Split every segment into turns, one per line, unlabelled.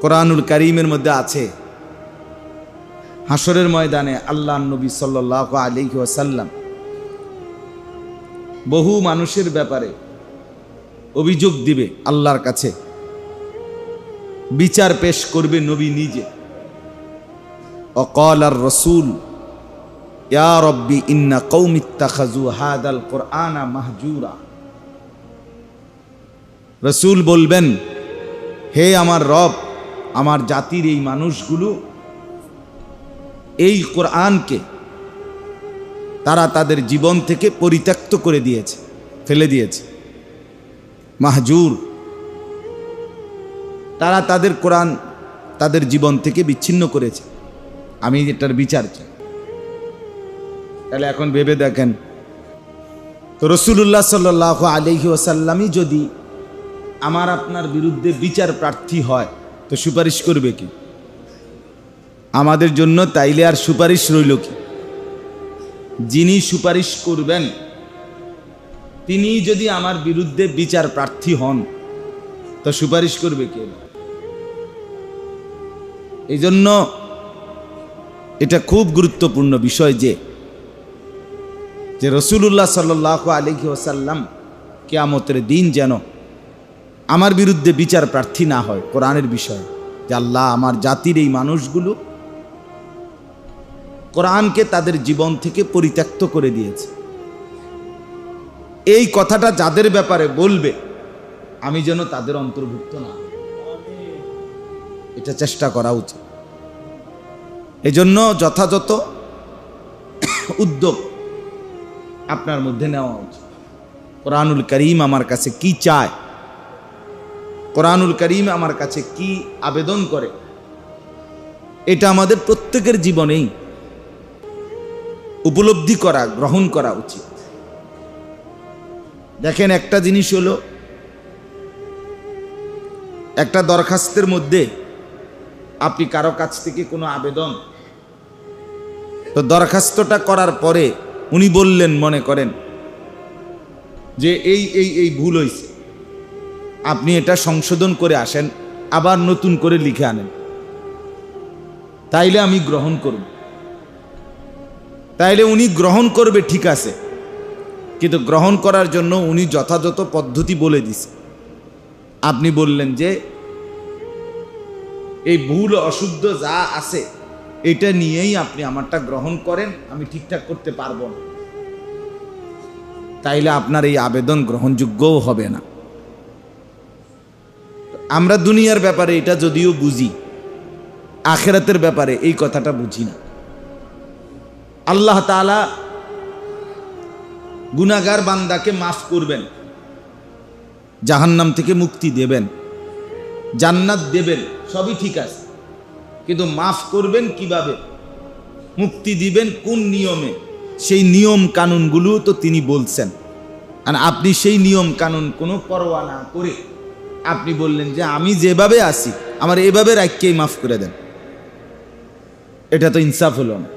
কোরআনুল করিমের মধ্যে আছে। হাসরের ময়দানে আল্লাহ নবী সাল্লাহ আলী ওয়াসাল্লাম বহু মানুষের ব্যাপারে অভিযোগ দিবে আল্লাহর কাছে। বিচার পেশ করবে নবী নিজে। অকল আর রসুল রব্বি ইন্না কৌমিত্তাখাজু হাদাল কোরআনা মাহজুরা। রসুল বলবেন, হে আমার রব আমার জাতির এই মানুষগুলো এই কোরআনকে তারা তাদের জীবন থেকে পরিত্যক্ত করে দিয়েছে, ফেলে দিয়েছে। মাহজুর, তারা তাদের কোরআন তাদের জীবন থেকে বিচ্ছিন্ন করেছে। আমি এটার বিচার চাই। তাহলে এখন ভেবে দেখেন, তো রসুল্লাহ সাল্লাহ আলহি ওসাল্লামই যদি আমার আপনার বিরুদ্ধে বিচার প্রার্থী হয় তো সুপারিশ করবে কি? আমাদের জন্য তাইলে আর সুপারিশ রইল কি? যিনি সুপারিশ করবেন, তিনি যদি আমার বিরুদ্ধে বিচার প্রার্থী হন, তো সুপারিশ করবে কে? এই জন্য এটা খুব গুরুত্বপূর্ণ বিষয় যে যে রসুল্লাহ সাল্লাহ আলহি ওসাল্লাম কেয়ামতের দিন যেন আমার বিরুদ্ধে বিচার প্রার্থী না হয়, কোরআনের বিষয়ে। যে আল্লাহ আমার জাতির এই মানুষগুলো কোরআনকে তাদের জীবন থেকে পরিত্যক্ত করে দিয়েছে। এই কথাটা যাদের ব্যাপারে বলবে, আমি যেন তাদের অন্তর্ভুক্ত না এটা চেষ্টা করা উচিত। এজন্য যথাযথ উদ্যোগ আপনার মধ্যে নেওয়া উচিত। কোরআনুল করিম আমার কাছে কি চায় কোরআনুল করিম আমার কাছে কি আবেদন করে? এটা আমাদের প্রত্যেকের জীবনেই উপলব্ধি করা, গ্রহণ করা উচিত। দেখেন, একটা জিনিস হলো, একটা দরখাস্তের মধ্যে আপনি কারও কাছ থেকে কোনো আবেদন, তো দরখাস্তটা করার পরে উনি বললেন, মনে করেন, যে এই এই এই ভুল হয়েছে আপনি এটা সংশোধন করে আসেন, আবার নতুন করে লিখে আনেন। তাইলে আমি গ্রহণ করব। তাইলে উনি গ্রহণ করবে, ঠিক আছে। কিন্তু গ্রহণ করার জন্য উনি যথাযথ পদ্ধতি বলে দিছে। আপনি বললেন যে, এই ভুল, অশুদ্ধ যা আছে, এটা নিয়েই আপনি আমারটা গ্রহণ করেন, আমি ঠিকঠাক করতে পারব না। তাইলে আপনার এই আবেদন গ্রহণযোগ্যও হবে না। আমরা দুনিয়ার ব্যাপারে এটা যদিও বুঝি, আখেরাতের ব্যাপারে এই কথাটা বুঝি না। আল্লাহ তালা গুনাগার বান্দাকে মাফ করবেন, জাহান্নাম থেকে মুক্তি দেবেন, জান্নাত দেবেন, সবই ঠিক আছে। কিন্তু মাফ করবেন কীভাবে? মুক্তি দিবেন কোন নিয়মে? সেই নিয়ম কানুনগুলো তো তিনি বলছেন। আর আপনি সেই নিয়ম কানুন কোনো পরোয়া না করে আপনি বললেন যে আমি যেভাবে আসি আমার এভাবে রাখকেই মাফ করে দেন। এটা তো ইনসাফ হলো না।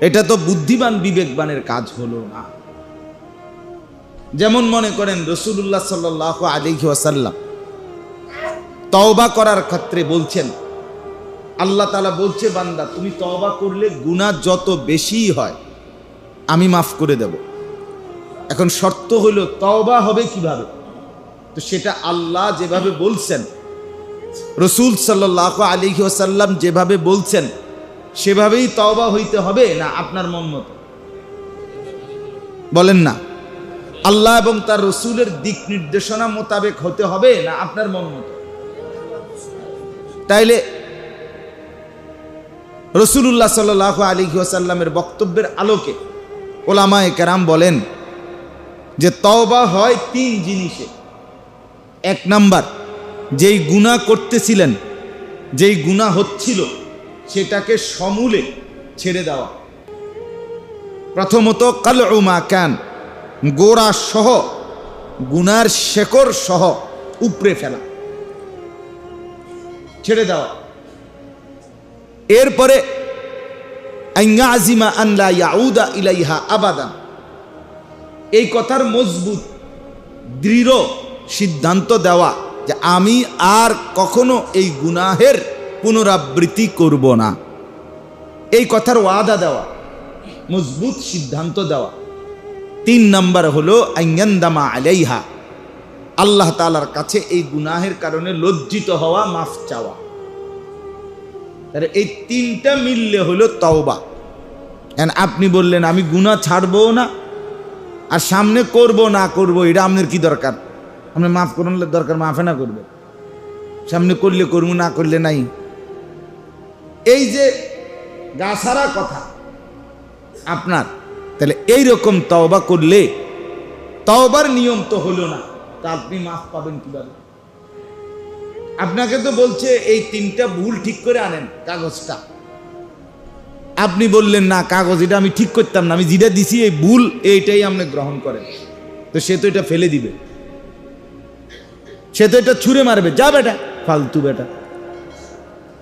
এটা তো বুদ্ধিমান বিবেকবানের কাজ হলো না। যেমন মনে করেন রসুল্লাহ সাল্লাহ আলিহি ওয়াসাল্লাম তওবা করার ক্ষেত্রে বলছেন, আল্লাহ তালা বলছে, বান্দা, তুমি তওবা করলে গুণা যত বেশি হয়, আমি মাফ করে দেব। এখন শর্ত হলো তওবা হবে কীভাবে? তো সেটা আল্লাহ যেভাবে বলছেন, রসুল সাল্লাহ আলী ওসাল্লাম যেভাবে বলছেন, সেভাবেই তওবা হইতে হবে না আপনার মন মতো? বলেন না। আল্লাহ এবং তার রসুলের দিক নির্দেশনা মোতাবেক হতে হবে না আপনার মন মতো? তাইলে রসুল্লাহ সাল আলী ওসাল্লামের বক্তব্যের আলোকে ওলামায় কেরাম বলেন যে তওবা হয় তিন জিনিসে। এক নাম্বার, যেই গুণা করতেছিলেন, যেই গুণা হচ্ছিল, সেটাকে সমূলে ছেড়ে দেওয়া। প্রথমত কাল উমা ক্যান গোড়া সহ, গুনার শেকর সহ উপড়ে ফেলা, ছেড়ে দেওয়া। এরপরে আইঙ্গাজিমা আনলা ইয়াউদা ইলাইহা আবাদান। এই কথার মজবুত, দৃঢ় সিদ্ধান্ত দেওয়া যে আমি আর কখনো এই গুনাহের পুনরাবৃত্তি করব না। এই কথার ওয়াদা দেওয়া, মজবুত সিদ্ধান্ত দেওয়া। তিন নাম্বার হলো, আইয়ান্দামা আলাইহা। আল্লাহ তালার কাছে এই গুনাহের কারণে লজ্জিত হওয়া, মাফ চাওয়া। তাহলে এই তিনটা মিললে হলো তওবা। আপনি বললেন, আমি গুনাহ ছাড়বো না, আর সামনে করব, না করব, এটা আপনার কি দরকার? আপনি মাফ করুন দরকার মাফে না করবে সামনে করলে করব না করলে নাই। এই যে গাছারা কথা, আপনার, তাহলে এই রকম তওবা করলে, তওবার নিয়ম তো হলো না, তা আপনি মাফ পাবেন কীভাবে? আপনাকে তো বলছে, এই তিনটা ভুল ঠিক করে আনেন, কাগজটা। আপনি বললেন, না, কাগজ এটা আমি ঠিক করতাম না, আমি যেটা দিছি, এই ভুল, এইটাই আপনি গ্রহণ করেন। তো সে তো এটা ফেলে দিবে। সে তো এটা ছুঁড়ে মারবে। যা বেটা, ফালতু বেটা।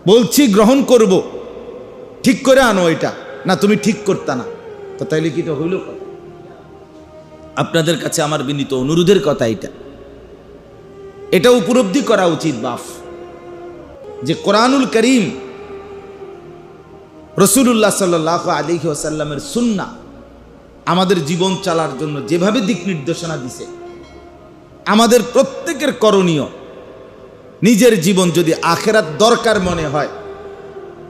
বলছি গ্রহণ করব। ঠিক করে আনো এটা। না, তুমি ঠিক করতা না। তো তাইলে কি এটা হইল আপনাদের কাছে আমার বিনীত অনুরোধের কথা এটা। এটা উপলব্ধি করা উচিত, বাফ। যে কোরআনুল করিম রসুল্লাহ সাল্লাহ আলিহি ওসাল্লামের সুন্না আমাদের জীবন চালার জন্য যেভাবে দিক নির্দেশনা দিছে আমাদের প্রত্যেকের করণীয়, নিজের জীবন যদি আখেরাত দরকার মনে হয়,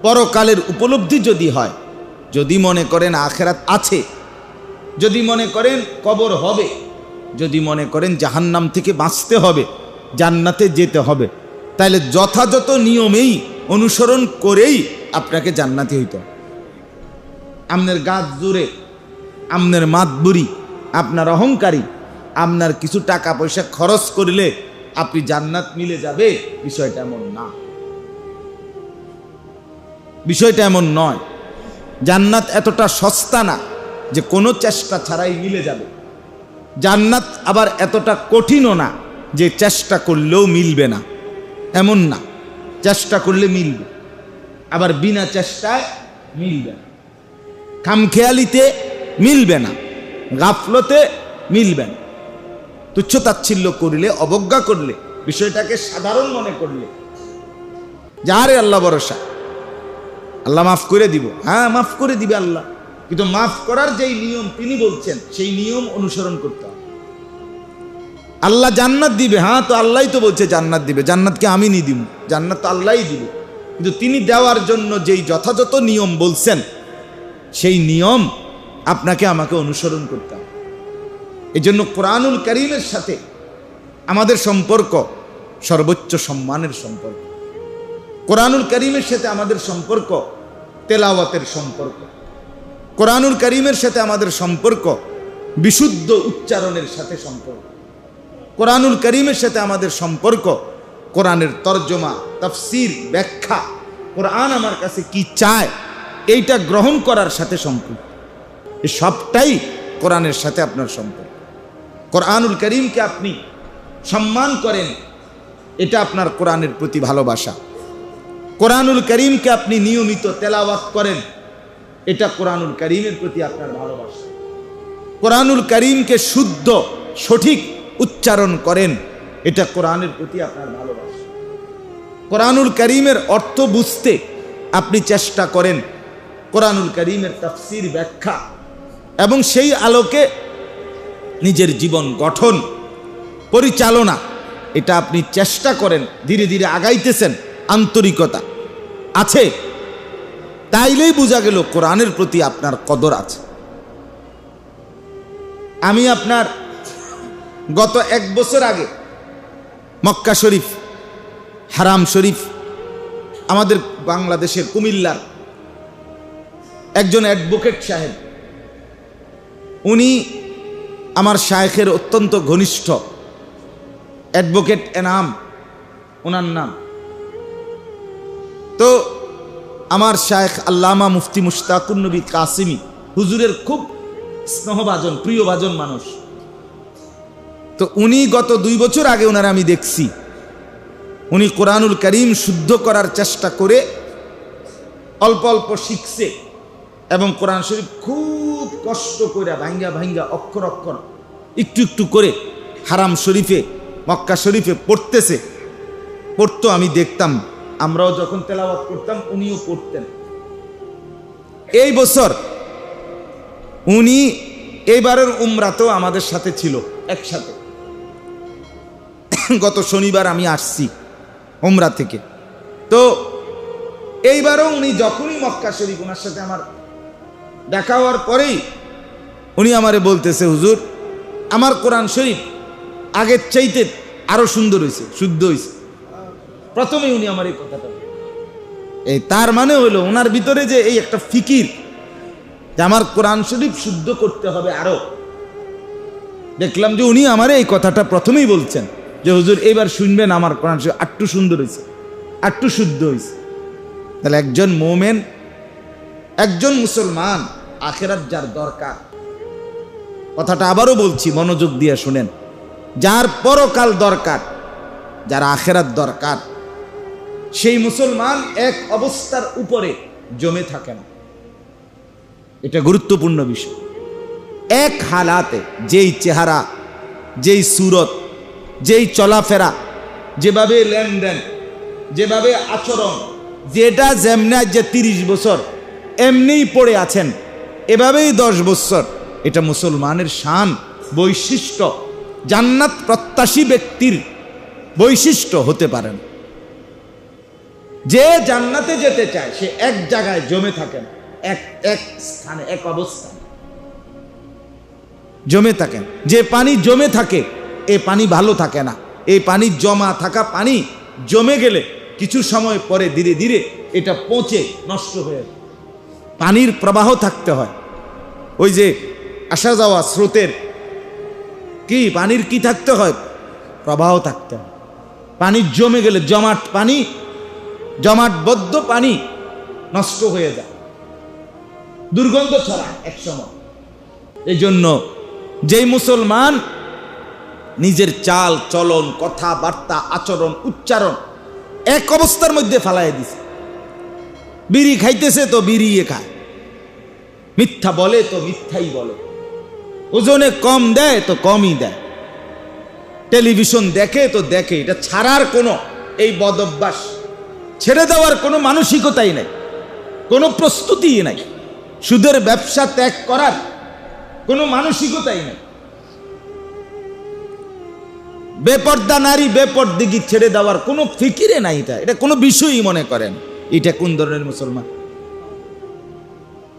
পরকালের উপলব্ধি যদি হয়, যদি মনে করেন আখেরাত আছে, যদি মনে করেন কবর হবে, যদি মনে করেন জাহান্নাম থেকে বাঁচতে হবে, জান্নাতে যেতে হবে তাহলে যথাযথ নিয়মেই অনুসরণ করেই আপনাকে জান্নাতি হইতে আপনার গাছ জুড়ে আপনার মাতবুরি, আপনার অহংকারী আপনার কিছু টাকা পয়সা খরচ করলে আপনি জান্নাত মিলে যাবে। বিষয়টা এমন না। বিষয়টা এমন নয়। জান্নাত এতটা সস্তা না যে কোনো চেষ্টা ছাড়াই মিলে যাবে। জান্নাত আবার এতটা কঠিনও না যে চেষ্টা করলেও মিলবে না। এমন না। চেষ্টা করলে মিলবে। আবার বিনা চেষ্টায় মিলবে না। খামখেয়ালিতে মিলবে না। গাফলতে মিলবে না। তুচ্ছ তাচ্ছিল্য করলে, অবজ্ঞা করলে, বিষয়টাকে সাধারণ মনে করলে। যারে আল্লাহ ভরসা, আল্লাহ মাফ করে দিব। হ্যাঁ মাফ করে দিবে আল্লাহ। কিন্তু মাফ করার যেই নিয়ম তিনি বলছেন, সেই নিয়ম অনুসরণ করতে হবে। আল্লাহ জান্নাত দিবে। হ্যাঁ তো আল্লাহ তো বলছে জান্নাত দিবে। জান্নাতকে আমি নি দিব। জান্নাত তো আল্লাহই দিবে। কিন্তু তিনি দেওয়ার জন্য যেই যথাযথ নিয়ম বলছেন, সেই নিয়ম আপনাকে, আমাকে অনুসরণ করতে হবে। এই জন্য কোরআনুল করিমের সাথে আমাদের সম্পর্ক সর্বোচ্চ সম্মানের সম্পর্ক। কোরআনুল করিমের সাথে আমাদের সম্পর্ক তেলাওয়াতের সম্পর্ক। কোরআনুল করিমের সাথে আমাদের সম্পর্ক বিশুদ্ধ উচ্চারণের সাথে সম্পর্ক। কোরআনুল করিমের সাথে আমাদের সম্পর্ক কোরআনের তর্জমা, তফসির, ব্যাখ্যা, কোরআন আমার কাছে কি চায়, এইটা গ্রহণ করার সাথে সম্পর্ক। এই সবটাই কোরআনের সাথে আপনার সম্পর্ক। কোরআনুল করিমকে আপনি সম্মান করেন, এটা আপনার কোরআনের প্রতি ভালোবাসা। কোরআনুল করিমকে আপনি নিয়মিত তেলাওয়াত করেন, এটা কোরআনুল করিমের প্রতি আপনার ভালোবাসা। কোরআনুল করিমকে শুদ্ধ, সঠিক উচ্চারণ করেন, এটা কোরআনের প্রতি আপনার ভালোবাসা। কোরআনুল করিমের অর্থ বুঝতে আপনি চেষ্টা করেন, কোরআনুল করিমের তাফসির ব্যাখ্যা এবং সেই আলোকে নিজের জীবন গঠন, পরিচালনা, এটা আপনি চেষ্টা করেন, ধীরে ধীরে আগাইতেছেন, আন্তরিকতা আছে। তাইলেই বোঝা গেল কোরআনের প্রতি আপনার কদর আছে। আমি আপনার গত এক বছর আগে মক্কা শরীফ, হারাম শরীফ, আমাদের বাংলাদেশের কুমিল্লার একজন অ্যাডভোকেট সাহেব, উনি আমার শায়েখের অত্যন্ত ঘনিষ্ঠ অ্যাডভোকেট এনাম, ওনার নাম। তো আমার শায়েখ আল্লামা মুফতি মুশতাকুর নবী কাসিমি, হুজুরের খুব স্নেহভাজন, প্রিয়ভাজন মানুষ। তো উনি গত দুই বছর আগে ওনারা আমি দেখছি। উনি কোরআনুল করিম শুদ্ধ করার চেষ্টা করে অল্প অল্প শিখছে। এবং কোরআন শরীফ খুব কষ্ট করে ভাঙ্গা ভাঙ্গা অক্ষর অক্ষর একটু একটু করে হারাম শরীফে, মক্কা শরীফে পড়তেছে। পড়তো, আমি দেখতাম। আমরাও যখন তেলাওয়াত করতাম, উনিও পড়তেন। এই বছর উনি এইবারের উমরাতেও আমাদের সাথে ছিল, একসাথে। গত শনিবার আমি আসছি উমরা থেকে। তো এইবারও উনি যখনই মক্কা শরীফ ওনার সাথে আমার দেখা হওয়ার পরেই উনি আমারে বলতেছে, হুজুর, আমার কোরআন শরীফ আগের চাইতে আরও সুন্দর হয়েছে শুদ্ধ হয়েছে প্রথমে উনি আমার এই কথাটা এই তার মানে হলো ওনার ভিতরে যে এই একটা ফিকির, যে আমার কোরআন শরীফ শুদ্ধ করতে হবে আরও। দেখলাম যে উনি আমার এই কথাটা প্রথমেই বলছেন, যে, হুজুর, এবার শুনবেন আমার কোরআন শরীফ আটটু সুন্দর হয়েছে আটটু শুদ্ধ হয়েছে তাহলে একজন মোমেন, একজন মুসলমান আখেরাত যার দরকার। কথাটা আবারও বলছি, মনোযোগ দিয়ে শুনেন। যার পরকাল দরকার, যার আখেরাত দরকার, সেই মুসলমান এক অবস্থার উপরে জমে থাকে না এটা গুরুত্বপূর্ণ বিষয়। এক হালাতে যেই চেহারা, যেই সুরত, যেই চলাফেরা, যেভাবে লেনদেন, যেভাবে আচরণ, যেটা যেমনে যে তিরিশ বছর, এমনিই পড়ে আছেন এভাবেই দশ বছর এটা মুসলমানের শান, বৈশিষ্ট্য। জান্নাত প্রত্যাশী ব্যক্তির বৈশিষ্ট্য হতে পারেন যে জান্নাতে যেতে চায়, সে এক জায়গায় জমে থাকে এক এক স্থানে, এক অবস্থানে। জমে থাকেন যে পানি জমে থাকে, এ পানি ভালো থাকে না। এই পানি জমা থাকা পানি জমে গেলে কিছু সময় পরে ধীরে ধীরে এটা পচে, নষ্ট হয়ে পানির প্রবাহ থাকতে হয়। ওই যে আসা যাওয়া স্রোতের, কি পানির কি থাকতে হয়? প্রবাহ থাকতে হয়। পানি জমে গেলে জমাট পানি জমাটবদ্ধ পানি নষ্ট হয়ে যায়। দুর্গন্ধ ছড়ায় এক সময় এই জন্য যেই মুসলমান নিজের চাল, চলন, কথাবার্তা, আচরণ, উচ্চারণ এক অবস্থার মধ্যে ফালাই দিছে। বিড়ি খাইতেছে তো বিড়িয়ে খায়। মিথ্যা বলে তো মিথ্যাই বলে। ওজনে কম দেয় তো কমই দেয়। টেলিভিশন দেখে তো দেখে, এটা ছাড়ার কোনো এই বদ অভ্যাস ছেড়ে দেওয়ার কোনো মানসিকতাই নাই, কোনো প্রস্তুতিই নাই। সুদের ব্যবসা ত্যাগ করার কোনো মানসিকতাই নাই। বেপর্দা নারী বেপর্দিগি ছেড়ে দেওয়ার কোনো ফিকিরে নাই এটা এটা কোনো বিষয়ই মনে করেন। এটা কোন ধরনের মুসলমান?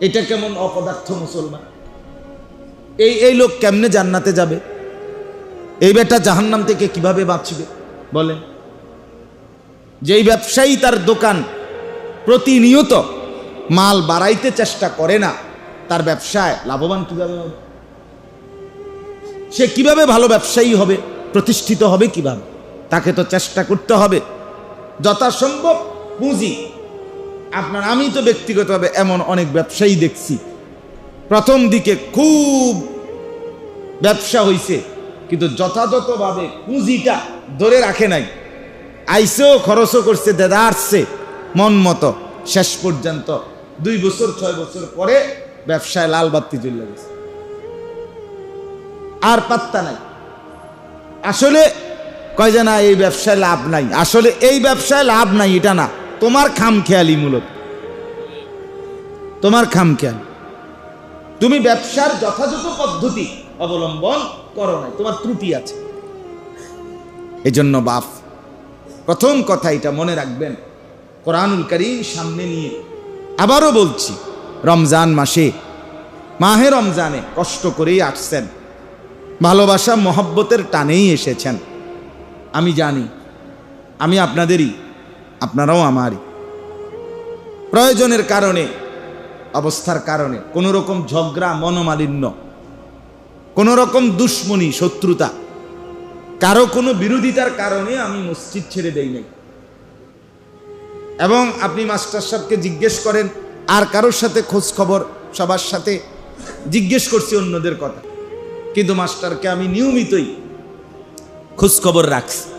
এটা কেমন অপদার্থ মুসলমান? এই এই লোক কেমনে জান্নাতে যাবে? এই বেটা জাহান্নাম থেকে কীভাবে বাঁচবে? বলেন। যেই ব্যবসায়ী তার দোকান প্রতিনিয়ত মাল বাড়াইতে চেষ্টা করে না, তার ব্যবসায় লাভবান কীভাবে হবে? সে কীভাবে ভালো ব্যবসায়ী হবে, প্রতিষ্ঠিত হবে কীভাবে? তাকে তো চেষ্টা করতে হবে। যথাসম্ভব পুঁজি আপনার, আমি তো ব্যক্তিগতভাবে এমন অনেক ব্যবসায়ী দেখছি। প্রথম দিকে খুব ব্যবসা হইছে, কিন্তু যথাযথভাবে পুঁজিটা ধরে রাখে নাই। আইসেও খরচও করছে, দাদা আসছে, মন মতো। শেষ পর্যন্ত দুই বছর, ছয় বছর পরে ব্যবসায় লাল বাত্তি চলে গেছে। আর পাত্তা নাই। আসলে কয় যে না এই ব্যবসায় লাভ নাই। আসলে এই ব্যবসায় লাভ নাই, এটা না। তোমার খাম খেয়ালি মূলত। তোমার খাম খেয়াল তুমি ব্যবসার যথাযথ পদ্ধতি অবলম্বন করো নাই, তোমার ত্রুটি আছে। এজন্য বাপ, প্রথম কথা এটা মনে রাখবেন, কোরআনুল করিম সামনে নিয়ে। আবারও বলছি, রমজান মাসে, মাহে রমজানে কষ্ট করেই আসছেন। ভালোবাসা, মহব্বতের টানেই এসেছেন। আমি জানি, আমি আপনাদেরই আপনারাও আমারই। প্রয়োজনের কারণে, অবস্থার কারণে কোনো রকম ঝগড়া মনোমালিন্য কোনো রকম দুশ্মনী, শত্রুতা, কারও কোনো বিরোধিতার কারণে আমি মসজিদ ছেড়ে দেই নাই। এবং আপনি মাস্টার সাহেবকে জিজ্ঞেস করেন, আর কারোর সাথে খোঁজ খবর সবার সাথে? জিজ্ঞেস করছি অন্যদের কথা। কিন্তু মাস্টারকে আমি নিয়মিতই খোঁজ খবর রাখছি।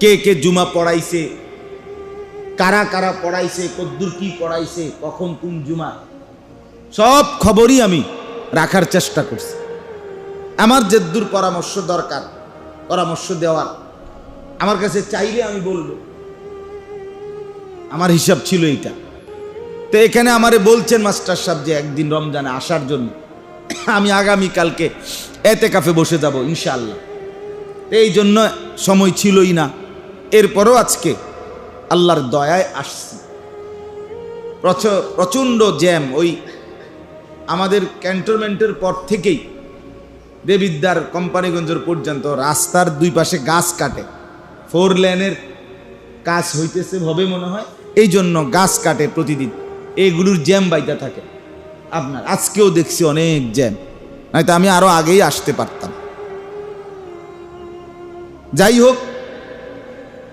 কে কে জুমা পড়াইছে কারা কারা পড়াইছে, কদ্দুর কি পড়াইছে, কখন কোন জুমা। সব খবরই আমি রাখার চেষ্টা করছি। আমার যেদ্দুর পরামর্শ দরকার, পরামর্শ দেওয়ার। আমার কাছে চাইলে আমি বলব। আমার হিসাব ছিল এইটা। তো এখানে আমারে বলছেন মাস্টার সাহেব যে একদিন রমজানে আসার জন্য। আমি আগামী কালকে এতে কাফে বসে যাব, ইনশাআল্লাহ। এই জন্য সময় ছিলই না। এরপরও আজকে আল্লাহর দয়ায় আসছি। প্রচ- প্রচণ্ড জ্যাম ওই আমাদের ক্যান্টনমেন্টের পর থেকেই দেবিদ্যার কোম্পানিগঞ্জের পর্যন্ত রাস্তার দুই পাশে গাছ কাটে। ফোর লেনের কাজ হইতেছে হবে মনে হয় এই জন্য গাছ কাটে প্রতিদিন। এইগুলোর জ্যাম বাইতে থাকে। আপনার, আজকেও দেখছি অনেক জ্যাম। নয়তো আমি আরও আগেই আসতে পারতাম। যাই হোক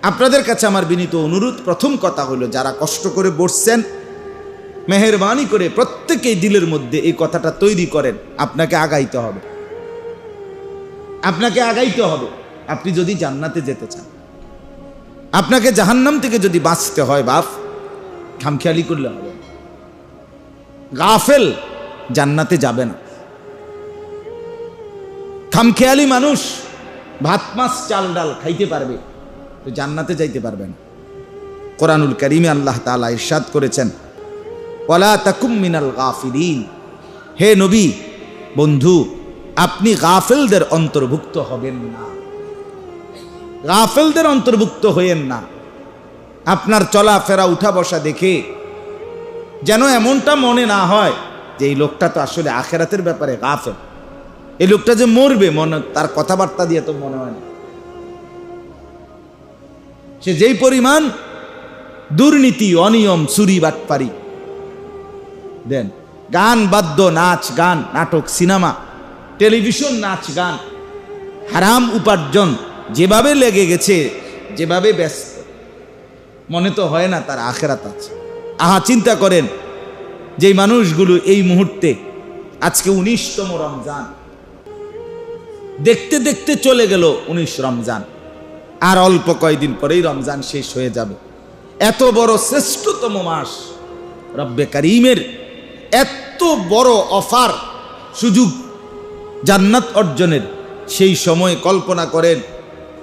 আপনাদের কাছে আমার বিনীত অনুরোধ, প্রথম কথা হলো, যারা কষ্ট করে বসছেন, মেহরবানি করে প্রত্যেকেই দিলের মধ্যে এই কথাটা তৈরি করেন, আপনাকে আগাইতে হবে। আপনাকে আগাইতে হবে। আপনি যদি জান্নাতে যেতে চান, আপনাকে জাহান্নাম থেকে যদি বাঁচতে হয়, বাপ, খামখেয়ালি করলে হবে। গাফেল জান্নাতে যাবে না। খামখেয়ালি মানুষ ভাত, মাছ, চাল, ডাল খাইতে পারবে। তো জান্নাতে যাইতে পারবে না কোরআনুল করিমে আল্লাহ তাআলা ইরশাদ করেছেন, ওয়ালা তাকুম মিনাল হে নবী, বন্ধু, আপনি গাফেলদের অন্তর্ভুক্ত হবেন না। গাফেলদের অন্তর্ভুক্ত হইয়েন না। আপনার চলাফেরা উঠা বসা দেখে যেন এমনটা মনে না হয় যে এই লোকটা তো আসলে আখেরাতের ব্যাপারে গাফেল। এই লোকটা যে মরবে, মনে তার কথাবার্তা দিয়ে তো মনে হয় না। সে যেই পরিমাণ দুর্নীতি, অনিয়ম, চুরি, বাটপারি। দেন, গান, বাদ্য, নাচ, গান, নাটক, সিনেমা, টেলিভিশন, নাচ, গান, হারাম উপার্জন, যেভাবে লেগে গেছে, যেভাবে ব্যস্ত, মনে তো হয় না তার আখেরাত আছে। আহা, চিন্তা করেন, যেই মানুষগুলো এই মুহূর্তে, আজকে উনিশতম রমজান, দেখতে দেখতে চলে গেল উনিশ রমজান। আর অল্প কয়দিন পরেই রমজান শেষ হয়ে যাবে। এত বড় শ্রেষ্ঠতম মাস রব্বে করিমের এত বড় অফার সুযোগ জান্নাত অর্জনের সেই সময় কল্পনা করেন,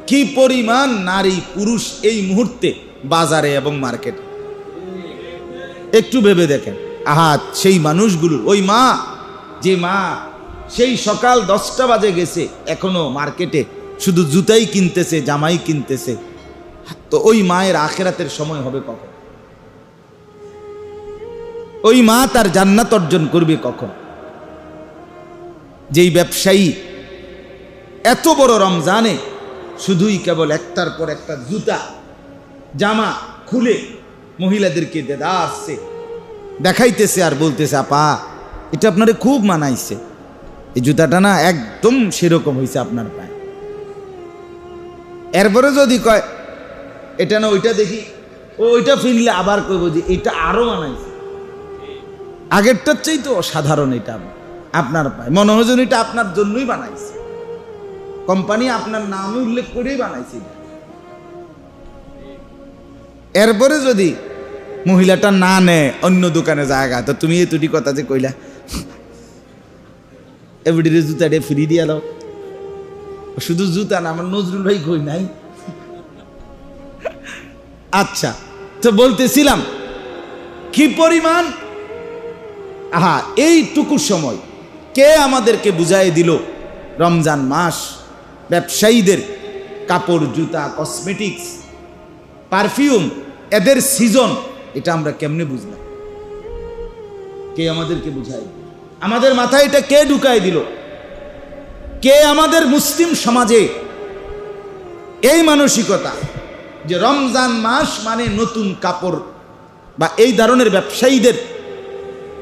কি পরিমাণ নারী পুরুষ এই মুহূর্তে বাজারে এবং মার্কেটে। একটু ভেবে দেখেন, আহা, সেই মানুষগুলোর, ওই মা, যে মা, সেই সকাল দশটা বাজে গেছে, এখনও মার্কেটে শুধু জুতাই কিনতেছে, জামাই কিনতেছে। তো ওই মায়ের আখেরাতের সময় হবে কখন? ওই মা তার জান্নাত অর্জন করবে কখন? যেই ব্যবসায়ী এত বড় রমজানে শুধুই কেবল একটার পর একটা জুতা, জামা খুলে মহিলাদেরকে দেদা আসছে, দেখাইতেছে আর বলতেছে, আপা, এটা আপনারে খুব মানাইছে। এই জুতাটা না একদম সেরকম হয়েছে আপনার পায়ে। এরপরে যদি কয়, এটা না, ওইটা দেখি। ওইটা ফিরলে আবার কইব যে এটা আরও মানাইছে আগেরটার চাই তো অসাধারণ এটা আপনার পায়। মনে হয় এটা আপনার জন্যই বানাইছে। কোম্পানি আপনার নামে উল্লেখ করেই বানাইছে। এরপরে যদি মহিলাটা না নেয় অন্য দোকানে জায়গা, তো তুমি এই দুটি কথা যে কইলা এবারে জুতাটা ফ্রি দিয়া দাও। শুধু জুতা না, আমার নজরুল ভাই কই নাই? আচ্ছা তো বলতেছিলাম, কি পরিমাণ? আহা, এইটুকু সময় কে আমাদেরকে বুঝাই দিল রমজান মাস? ব্যবসায়ীদের কাপড়, জুতা কসমেটিক্স পারফিউম এদের সিজন এটা আমরা কেমনে বুঝলাম? কে আমাদেরকে বুঝাই আমাদের মাথায় এটা কে ঢুকাই দিল? কে আমাদের মুসলিম সমাজে এই মানসিকতা যে রমজান মাস মানে নতুন কাপড় বা এই ধরনের ব্যবসায়ীদের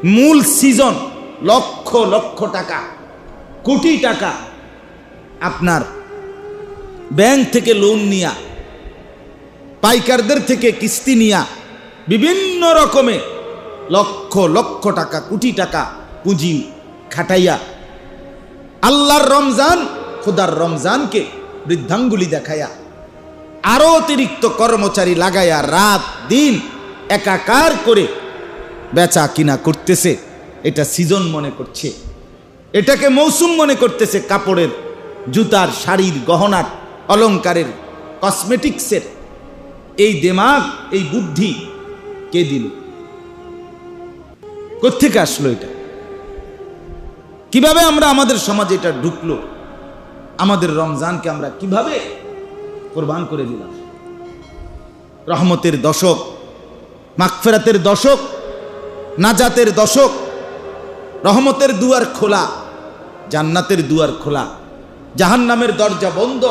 মূল সিজন লক্ষ লক্ষ টাকা, কোটি টাকা আপনার ব্যাংক থেকে লোন নিয়া, পাইকারদের থেকে কিস্তি নিয়া, বিভিন্ন রকমে লক্ষ লক্ষ টাকা, কোটি টাকা পুঁজি খাটাইয়া আল্লাহর রমজান, খোদার রমজানকে বৃদ্ধাঙ্গুলি দেখাইয়া আরও অতিরিক্ত কর্মচারী লাগাইয়া রাত দিন একাকার করে বেচা কিনা করতেছে। এটা সিজন মনে করছে। এটাকে মৌসুম মনে করতেছে কাপড়ের, জুতার, শাড়ির, গহনার অলংকারের কসমেটিক্সের এই দেমাগ, এই বুদ্ধি কে দিল? কোথেকে আসলো এটা? কীভাবে আমরা আমাদের সমাজে এটা ঢুকলো? আমাদের রমজানকে আমরা কীভাবে কোরবান করে দিলাম? রহমতের দশক, মাগফেরাতের দশক, নাজাতের দশক, রহমতের দুয়ার খোলা, জান্নাতের দুয়ার খোলা, জাহান্নামের দরজা বন্ধ,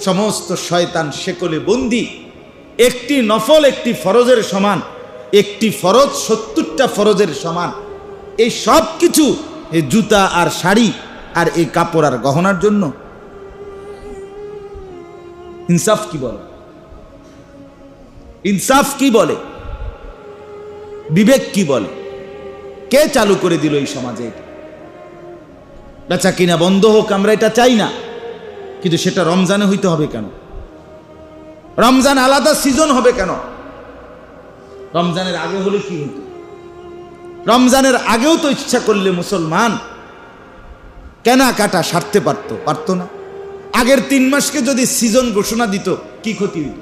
সমস্ত শয়তান শেকলে বন্দি, একটি নফল, একটি ফরজের সমান, একটি ফরজ, সত্তরটা ফরজের সমান, এই সব কিছু এই জুতা আর শাড়ি আর এই কাপড় আর গহনার জন্য? ইনসাফ কি বলে? ইনসাফ কি বলে? বিবেক কি বলে? কে চালু করে দিল এই সমাজে এটা? বেচা কিনা বন্ধ হোক, আমরা এটা চাই না। কিন্তু সেটা রমজানে হইতে হবে কেন? রমজান আলাদা সিজন হবে কেন? রমজানের আগে হলে কি হতো রমজানের আগেও তো ইচ্ছা করলে মুসলমান কেনাকাটা সারতে পারত পারত না। আগের তিন মাসকে যদি সিজন ঘোষণা দিত, কি ক্ষতি হইত?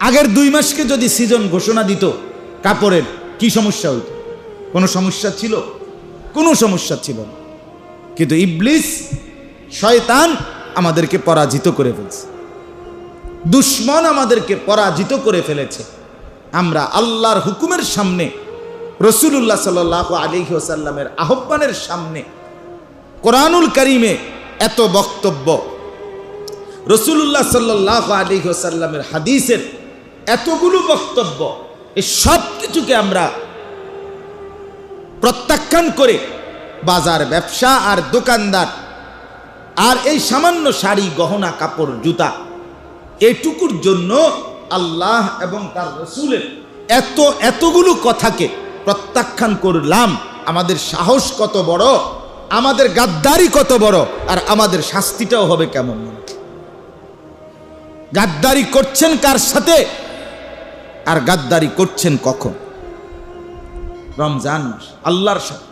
আগের দুই মাসকে যদি সিজন ঘোষণা দিত, কাপড়ের কি সমস্যা হইত? কোনো সমস্যা ছিল? কোনো সমস্যা ছিল না। কিন্তু ইবলিস, শয়তান আমাদেরকে পরাজিত করে ফেলছে। দুশ্মন আমাদেরকে পরাজিত করে ফেলেছে। আমরা আল্লাহর হুকুমের সামনে রসুল্লাহ সাল আলী ওসাল্লামের আহ্বানের সামনে কোরআনুল করিমে এত বক্তব্য। রসুল্লাহ সাল্লাহ আলী ওসাল্লামের হাদিসের এতগুলো বক্তব্য, এই সব কিছুকে আমরা প্রত্যাখ্যান করে বাজার ব্যবসা আর দোকানদার আর এই সামান্য শাড়ি, গহনা, কাপড়, জুতা, এটুকুর জন্য আল্লাহ এবং তার রসুলের এত, এতগুলো কথাকে প্রত্যাখ্যান করলাম, আমাদের সাহস কত বড়, আমাদের গাদ্দারি কত বড়, আর আমাদের শাস্তিটাও হবে কেমন? গাদ্দারি করছেন কার সাথে, আর গাদ্দারি করছেন কখন? রমজান মাস, আল্লাহর সাথে।